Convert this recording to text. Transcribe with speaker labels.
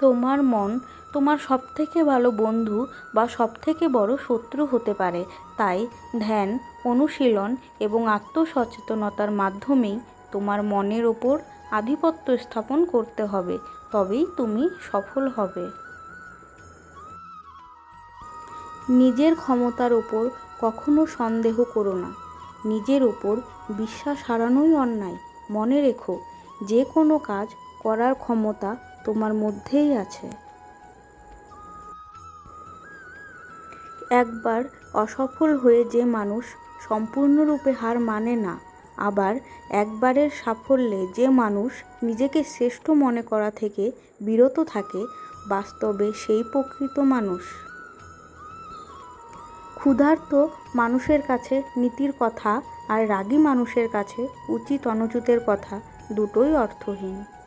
Speaker 1: তোমার মন তোমার সবথেকে ভালো বন্ধু বা সবথেকে বড় শত্রু হতে পারে। তাই ধ্যান, অনুশীলন এবং আত্মসচেতনতার মাধ্যমেই তোমার মনের ওপর আধিপত্য স্থাপন করতে হবে, তবেই তুমি সফল হবে। নিজের ক্ষমতার ওপর কখনো সন্দেহ করো না। নিজের ওপর বিশ্বাস হারানোই অন্যায়। মনে রেখো, যে কোনো কাজ করার ক্ষমতা তোমার মধ্যেই আছে। একবার অসফল হয়ে যে মানুষ সম্পূর্ণরূপে হার মানে না, আবার একবারের সাফল্যে যে মানুষ নিজেকে শ্রেষ্ঠ মনে করা থেকে বিরত থাকে, বাস্তবে সেই প্রকৃত মানুষ। ক্ষুধার্ত মানুষের কাছে নীতির কথা আর রাগী মানুষের কাছে উচিত অনুচিতের কথা দুটোই অর্থহীন।